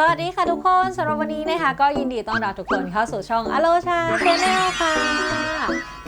สวัสดีค่ะทุกคนสำหรับวันนี้นะคะ ก็ยินดีต้อนรับทุกคนเข้าสู่ช่องอโลชาชแนลค่ะ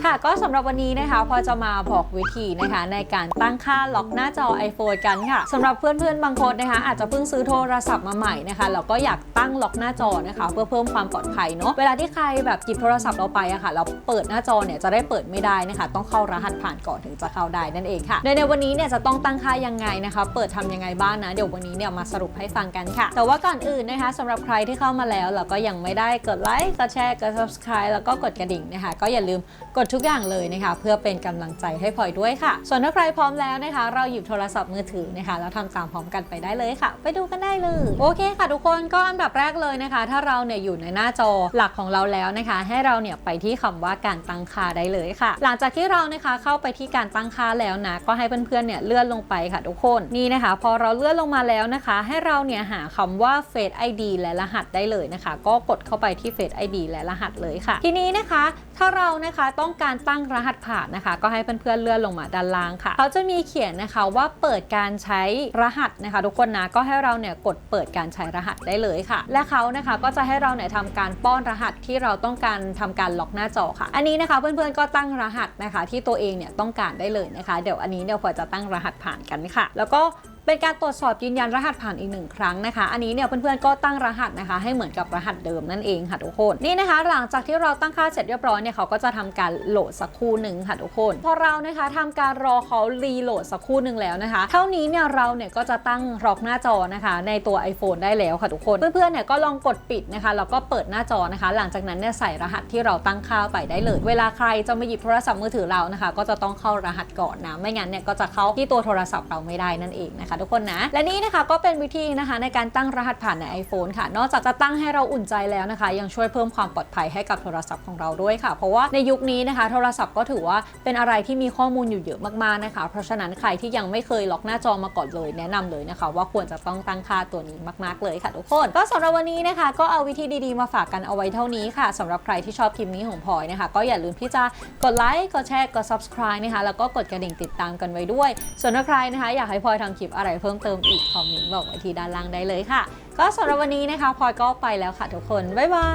ค่ะก็สำหรับวันนี้นะคะพอจะมาบอกวิธีนะคะในการตั้งค่าล็อกหน้าจอ iPhone กันค่ะสำหรับเพื่อนๆบางคนนะคะอาจจะเพิ่งซื้อโทรศัพท์มาใหม่นะคะแล้วก็อยากตั้งล็อกหน้าจอนะคะ เพื่อเพิ่มความปลอดภัยเนาะเวลาที่ใครแบบหยิบโทรศัพท์เราไปอะค่ะ เราเปิดหน้าจอเนี่ยจะได้เปิดไม่ได้นะคะ ต้องเข้ารหัสผ่านก่อนถึงจะเข้าได้นั่นเองค่ะโดยในวันนี้เนี่ยจะต้องตั้งค่ายังไงนะคะ เปิดทำยังไงบ้างนะเดี๋ยววันนี้เนี่ยมาสรุปให้ฟังกันค่ะ แต่ว่าก่อนอื่นนะคะสำหรับใครที่เข้ามาแล้วแล้วก็ยังไม่ได้กดไลค์กดแชร์กด subscribe แล้วก็กดกระดิ่งนะคะ ก็อย่าลืมกดทุกอย่างเลยนะคะ เพื่อเป็นกำลังใจให้พลอยด้วยค่ะ ส่วนถ้าใครพร้อมแล้วนะคะ เราหยิบโทรศัพท์มือถือนะคะแล้วทำตามพร้อมกันไปได้เลยค่ะ ไปดูกันได้เลย โอเคค่ะทุกคนก็อันดับแรกเลยนะคะ ถ้าเราเนี่ยอยู่ในหน้าจอหลักของเราแล้วนะคะ ให้เราเนี่ยไปที่คำว่าการตั้งค่าได้เลยค่ะ หลังจากที่เรานะคะเข้าไปที่การตั้งค่าแล้วนะก็ให้เพื่อนๆเนี่ยเลื่อนลงไปค่ะทุกคนนี่นะคะ พอเราเลื่อนลงมาแล้วนะคะ ให้เราเนี่ยหาคำว่า Face ID และรหัสได้เลยนะคะ ก็กดเข้าไปที่ Face ID และรหัสเลยค่ะ ทีนี้นะคะ ถ้าเรานะคะต้องการตั้งรหัสผ่านนะคะ ก็ให้เพื่อนๆเลื่อนลงมาด้านล่างค่ะเขาจะมีเขียนนะคะว่าเปิดการใช้รหัสนะคะ ทุกคนนะก็ให้เราเนี่ยกดเปิดการใช้รหัสได้เลยค่ะ และเขานะคะก็จะให้เราเนี่ยทำการป้อนรหัสที่เราต้องการทำการล็อกหน้าจอค่ะ อันนี้นะคะเพื่อนๆก็ตั้งรหัสนะคะ ที่ตัวเองเนี่ยต้องการได้เลยนะคะ เดี๋ยวอันนี้เดี๋ยวพอจะตั้งรหัสผ่านกันค่ะ แล้วก็ เป็นการตรวจสอบยืนยันรหัสผ่านอีกหนึ่งครั้งนะคะ อันนี้เนี่ยเพื่อนๆก็ตั้งรหัสนะคะ ให้เหมือนกับรหัสเดิมนั่นเองค่ะทุกคนนี่นะคะ หลังจากที่เราตั้งค่าเสร็จเรียบร้อยเนี่ยเขาก็จะทำการโหลดสักครู่หนึ่งค่ะทุกคนพอเรานะคะทำการรอเขารีโหลดสักครู่หนึ่งแล้วนะคะ เท่านี้เนี่ยเราเนี่ยก็จะตั้งล็อกหน้าจอนะคะ ในตัว iPhone ได้แล้วค่ะทุกคนเพื่อนๆเนี่ยก็ลองกดปิดนะคะแล้วก็เปิดหน้าจอนะคะ หลังจากนั้นเนี่ยใส่รหัสที่เราตั้งค่าไปได้เลย เวลาใครจะมาหยิบโทรศัพท์มือถือเรานะคะ ก็จะต้องเข้ารหัสก่อนนะไม่งั้นเนี่ยก็จะเข้าที่ตัวโทรศัพท์เราไม่ได้นั่นเองนะคะทุกคนนะ และนี่นะคะก็เป็นวิธีนะคะในการตั้งรหัสผ่านใน iPhone ค่ะ นอกจากจะตั้งให้เราอุ่นใจแล้วนะคะ ยังช่วยเพิ่มความปลอดภัยให้กับโทรศัพท์ของเราด้วยค่ะ เพราะว่าในยุคนี้นะคะ โทรศัพท์ก็ถือว่าเป็นอะไรที่มีข้อมูลอยู่เยอะมากๆนะคะ เพราะฉะนั้นใครที่ยังไม่เคยล็อกหน้าจอมาก่อนเลย แนะนำเลยนะคะ ว่าควรจะต้องตั้งค่าตัวนี้มาก ๆเลยค่ะทุกคน ก็สำหรับวันนี้นะคะ ก็เอาวิธีดีๆมาฝากกันเอาไว้เท่านี้ค่ะสำหรับใครที่ชอบคลิปนี้ของพลอยนะคะ ก็อย่าลืมที่จะกดไลค์กดแชร์กด subscribe นะคะแล้วก็กดกระดิ่งติดตามกันไว้ด้วย ส่วนถ้าใครนะคะ อยากให้พลอยทำคลิปอะไรเพิ่มเติมอีกคอมเมนต์บอกไว้ที่ด้านล่างได้เลยค่ะ ก็สำหรับวันนี้นะคะพลอยก็ไปแล้วค่ะทุกคน บ๊ายบา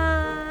ย